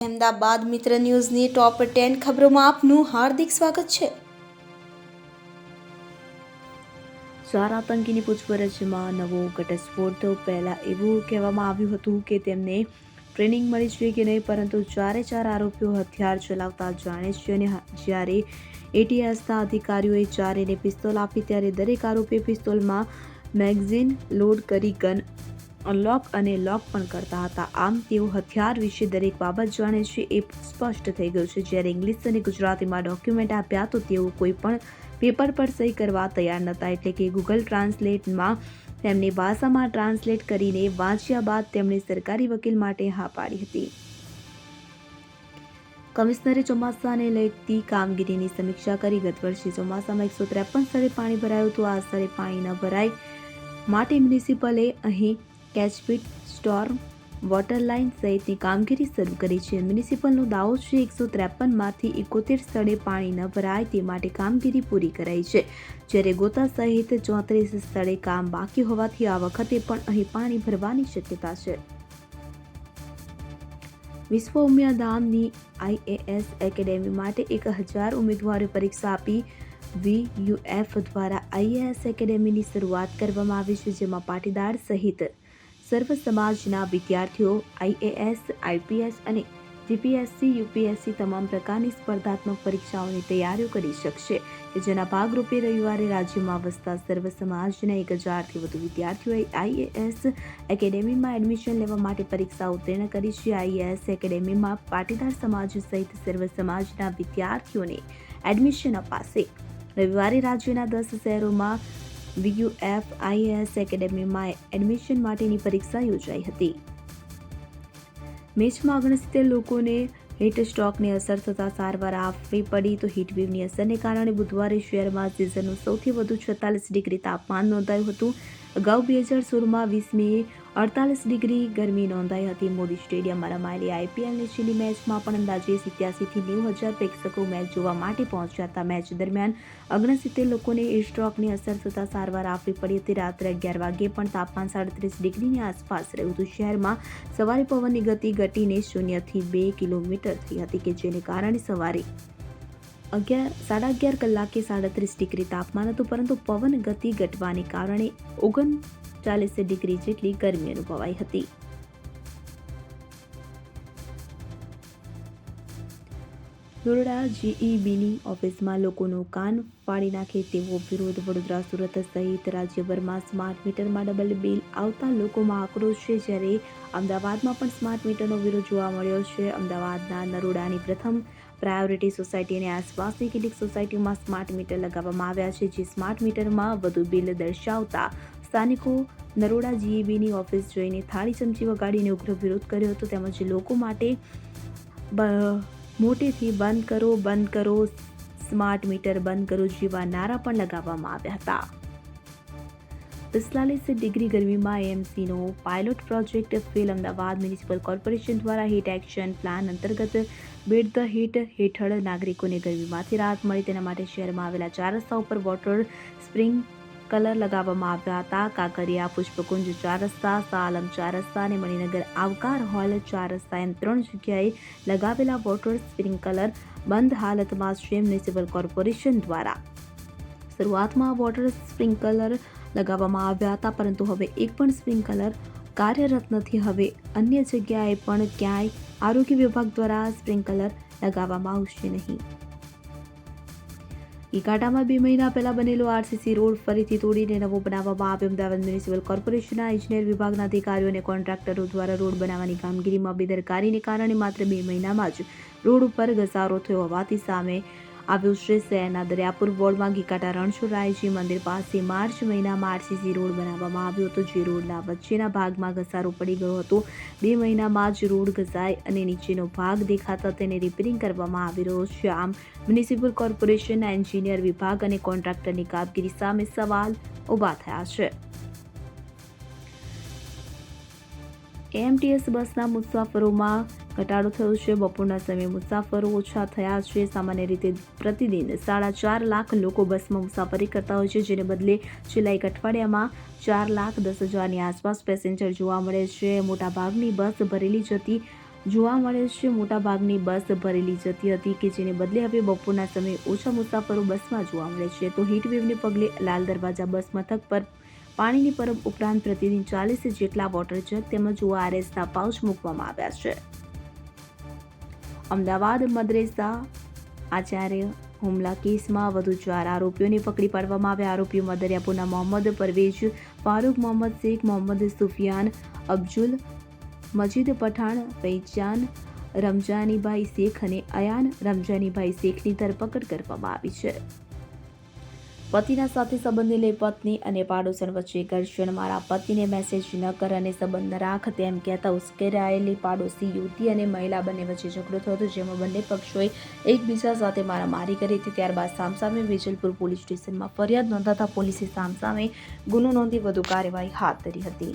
અહેમદાબાદ મિત્ર ન્યૂઝની top ten ખબરોમાં આપનું હાર્દિક સ્વાગત છે. ચાર આતંકીની પૂછપરછમાં નવો ઘટસ્ફોટ પહેલાં એવું કહેવામાં આવ્યું હતું કે તેમને ટ્રેનિંગ મળી છે કે નહીં, પરંતુ ચારે ચાર આરોપીઓ હથિયાર ચલાવતા જાણે છે અને જ્યારે એટીએસના અધિકારીઓએ ચારેને પિસ્તોલ આપી, ત્યારે દરેક આરોપીએ પિસ્તોલમાં મેગઝીન લોડ કરી ગન અનલોક અને લોક પણ કરતા હતા. આમ તેઓ હથિયાર વિશે દરેક બાબત જાણે છે એ સ્પષ્ટ થઈ ગયું છે. જ્યારે ઇંગ્લિશ અને ગુજરાતીમાં ડોક્યુમેન્ટ આપ્યા તો તેઓ કોઈ પણ પેપર પર સહી કરવા તૈયાર નહોતા. એટલે કે ગૂગલ ટ્રાન્સલેટમાં તેમની ભાષામાં ટ્રાન્સલેટ કરીને વાંચ્યા બાદ તેમણે સરકારી વકીલ માટે હા પાડી હતી. કમિશનરે ચોમાસાને લગતી કામગીરીની સમીક્ષા કરી. ગત વર્ષે ચોમાસામાં એકસો ત્રેપન સ્થળે પાણી ભરાયું હતું. આ સ્થળે પાણી ન ભરાય માટે મ્યુનિસિપલે અહીં કેચપીટ સ્ટોર્મ વોટર લાઇન સહિતની કામગીરી શરૂ કરી છે. મ્યુનિસિપલનો દાવો છે, એકસો ત્રેપનમાંથી એકોતેર સ્થળે પાણી ન ભરાય તે માટે કામગીરી પૂરી કરાઈ છે. જ્યારે ગોતા સહિત ચોત્રીસ સ્થળે કામ બાકી હોવાથી આ વખતે પણ અહીં પાણી ભરવાની શક્યતા છે. વિશ્વ ઉમિયાધામની આઈએએસ એકેડેમી માટે એક હજાર ઉમેદવારો પરીક્ષા આપી. વીયુએફ દ્વારા આઈએએસ એકેડેમીની શરૂઆત કરવામાં આવી છે, જેમાં પાટીદાર સહિત સર્વ સમાજના વિદ્યાર્થીઓ આઈએએસ આઈપીએસ અને જીપીએસસી યુપીએસસી તમામ પ્રકારની સ્પર્ધાત્મક પરીક્ષાઓની તૈયારીઓ કરી શકશે કે જેના ભાગરૂપે રવિવારે રાજ્યમાં વસતા સર્વ સમાજના એક હજારથી વધુ વિદ્યાર્થીઓએ આઈએએસ એકેડેમીમાં એડમિશન લેવા માટે પરીક્ષા ઉત્તીર્ણ કરી છે. આઈએએસ એકેડેમીમાં પાટીદાર સમાજ સહિત સર્વ સમાજના વિદ્યાર્થીઓને એડમિશન અપાશે. રવિવારે રાજ્યના દસ શહેરોમાં વીયુએફ એકેડેમીમાં એડમિશન માટેની પરીક્ષા યોજાઈ હતી. મેચમાં ઓગણસિત્તેર લોકોને હીટ સ્ટ્રોકની અસર થતાં સારવાર આપવી પડી તો હીટવેવની અસરને કારણે બુધવારે શહેરમાં સિઝનનું સૌથી વધુ છેતાલીસ ડિગ્રી તાપમાન નોંધાયું હતું. અગાઉ બે હજાર સોળમાં વીસમીએ અડતાલીસ ડિગ્રી ગરમી નોંધાઈ હતી. મોદી સ્ટેડિયમમાં રમાયેલી આઈપીએલની છેલ્લી મેચમાં પણ અંદાજે સિત્યાસીથી નેવું હજાર પ્રેક્ષકો મેચ જોવા માટે પહોંચ્યા હતા. મેચ દરમિયાન ઓગણસિત્તેર લોકોને સ્ટ્રોકની અસર થતાં સારવાર આપવી પડી હતી. રાત્રે અગિયાર વાગ્યે પણ તાપમાન સાડત્રીસ ડિગ્રીની આસપાસ રહ્યું હતું. શહેરમાં સવારે પવનની ગતિ ઘટીને શૂન્યથી બે કિલોમીટર થઈ હતી કે જેને કારણે સવારે અગિયાર, સાડા અગિયાર કલાકે સાડત્રીસ ડિગ્રી તાપમાન હતું, પરંતુ પવન ગતિ ઘટવાને કારણે ઓગણચાલીસ ડિગ્રી જેટલી ગરમી અનુભવાઈ હતી. દોરડા જીઈબીની ઓફિસમાં લોકોનું કાન ફાડી નાખે તેવો વિરોધ વડોદરા સુરત સહિત રાજ્યભરમાં સ્માર્ટ મીટરમાં ડબલ બિલ આવતા લોકોમાં આક્રોશ છે જ્યારે અમદાવાદમાં પણ સ્માર્ટ મીટરનો વિરોધ જોવા મળ્યો છે. અમદાવાદના નરોડાની પ્રથમ પ્રાયોરિટી સોસાયટી અને આસપાસની કેટલીક સોસાયટીઓમાં સ્માર્ટ મીટર લગાવવામાં આવ્યા છે, જે સ્માર્ટ મીટરમાં વધુ બિલ દર્શાવતા સ્થાનિકો નરોડા જીએબીની ઓફિસ જોઈને થાળી ચમચી વગાડીને ઉગ્ર વિરોધ કર્યો હતો. તેમજ લોકો માટે મોટેથી બંધ કરો બંધ કરો, સ્માર્ટ મીટર બંધ કરો જેવા નારા પણ લગાવવામાં આવ્યા હતા. પિસ્તાલીસ ડિગ્રી ગરમીમાં એએમસીનો pilot project fail. Ahmedabad municipal corporation દ્વારા હીટ એક્શન પ્લાન અંતર્ગત બેડ ધ હીટ હેઠળ નાગરિકોને ગરમીમાંથી રાહત મળે. તેના માટે શહેરમાં આવેલા ચાર રસ્તા ઉપર વોટર સ્પ્રિંગ કલર લગાવવામાં આવ્યા હતા. કાંકરિયા, પુષ્પકુંજ ચાર રસ્તા સાલમ ચાર રસ્તા અને મણિનગર આવકાર હોલ ચાર રસ્તા એમ ત્રણ જગ્યાએ લગાવેલા વોટર સ્પ્રિંકલર બંધ હાલતમાં છે મ્યુનિસિપલ કોર્પોરેશન દ્વારા. શરૂઆતમાં વોટર સ્પ્રિંકલર લગાવવામાં આવ્યા હતા, પરંતુ હવે એક પણ સ્પ્રિંકલર કાર્યરત નથી. હવે અન્ય જગ્યાએ પણ ક્યાંય આરોગ્ય વિભાગ દ્વારા સ્પ્રિંકલર લગાવવામાં આવશે નહીં. ઈકાટામાં બે મહિના પહેલા બનેલો આરસીસી રોડ ફરીથી તોડીને નવો બનાવવામાં આવ્યો. અમદાવાદ મ્યુનિસિપલ કોર્પોરેશનના ઇજનેર વિભાગના અધિકારીઓ અને કોન્ટ્રાક્ટરો દ્વારા રોડ બનાવવાની કામગીરીમાં બેદરકારીને કારણે માત્ર બે મહિનામાં જ રોડ ઉપર ઘસારો થયો હોવાથી સામે આવ્યું છે. શહેરના દરિયાપુર વોર્ડમાં ગીકાટા રણછોડરાયજી મંદિર પાસે માર્ચ મહિનામાં આરસીસી રોડ બનાવવામાં આવ્યો હતો, જે રોડના વચ્ચેના ભાગમાં ઘસારો પડી ગયો હતો. બે મહિનામાં જ રોડ ઘસાય અને નીચેનો ભાગ દેખાતા તેને રિપેરિંગ કરવામાં આવી રહ્યો છે. આમ, મ્યુનિસિપલ કોર્પોરેશનના એન્જિનિયર વિભાગ અને કોન્ટ્રાક્ટરની કામગીરી સામે સવાલ ઊભા થયા છે. એમટીએસ બસના મુસાફરોમાં ઘટાડો થયો છે. બપોરના સમયે મુસાફરો ઓછા થયા છે. સામાન્ય રીતે પ્રતિદિન સાડા ચાર લાખ લોકો બસમાં મુસાફરી કરતા હોય છે, જેને બદલે છેલ્લા એક અઠવાડિયામાં ચાર લાખ દસ હજારની આસપાસ પેસેન્જર જોવા મળે છે. મોટાભાગની બસ ભરેલી જતી જોવા મળે છે. મોટાભાગની બસ ભરેલી જતી હતી કે જેને બદલે હવે બપોરના સમયે ઓછા મુસાફરો બસમાં જોવા મળે છે. તો હીટવેવને પગલે લાલ દરવાજા બસ મથક પર પાણીની પરબ ઉપરાંત પ્રતિદિન ચાલીસ જેટલા વોટર જગ તેમજ ઓઆરએસના પાઉચ મૂકવામાં આવ્યા છે. અમદાવાદ મદ્રેસા આચાર્ય હુમલા કેસમાં વધુ ચાર આરોપીઓને પકડી પાડવામાં આવ્યા. આરોપીઓ દરિયાપુરના મોહમ્મદ પરવેઝ, ફારૂક મોહમ્મદ શેખ, મોહમ્મદ સુફિયાન અબ્જુલ મજીદ પઠાણ પૈચાન રમજાનીભાઈ શેખ અને અયાન રમજાનીભાઈ શેખની ધરપકડ કરવામાં આવી છે. પતિના સાથે સંબંધી લઈ પત્ની અને પાડોશણ વચ્ચે ઘર્ષણ. મારા પતિને મેસેજ ન કર અને સંબંધ રાખ, તેમ કહેતા ઉશ્કેરાયેલી પાડોશી યુવતી અને મહિલા બંને વચ્ચે ઝઘડો થયો હતો, જેમાં બંને પક્ષોએ એકબીજા સાથે મારામારી કરી હતી. ત્યારબાદ સામસામે વેજલપુર પોલીસ સ્ટેશનમાં ફરિયાદ નોંધાતા પોલીસે સામસામે ગુનો નોંધી વધુ કાર્યવાહી હાથ ધરી હતી.